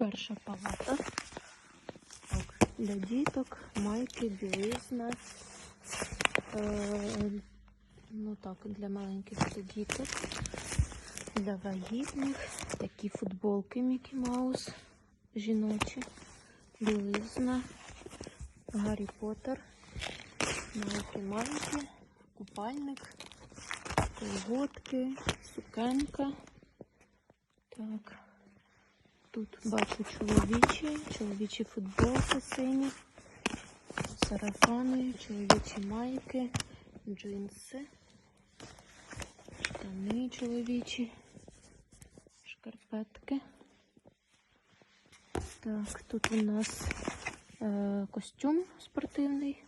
Перша палата. Так, для діток, майки, білизна. Е, ну так, для маленьких для діток. Для вагітних. Такі футболки Мікі Маус. Жіночі. Білизна. Гаррі Поттер. Майки майки. Купальник. Колготки. Сукенка. Так. Тут бачу чоловічі, чоловічі футболки сині, сарафани, чоловічі майки, джинси, штани чоловічі, шкарпетки. Так, тут у нас е, костюм спортивний,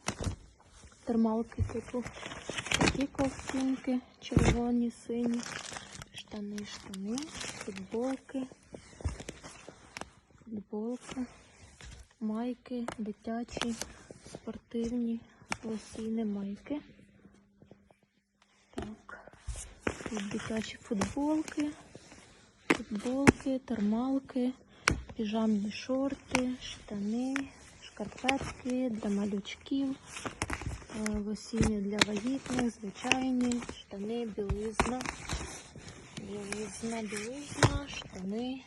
термалки типу, такі ковтинки, червоні, сині, штани, штани, футболки футболка, майки, дитячі, спортивні, лосіни майки. Так, тут дитячі футболки, футболки, термалки, піжамні шорти, штани, шкарпетки для малючків, е, для вагітних, звичайні, штани, білизна, білизна, білизна, штани.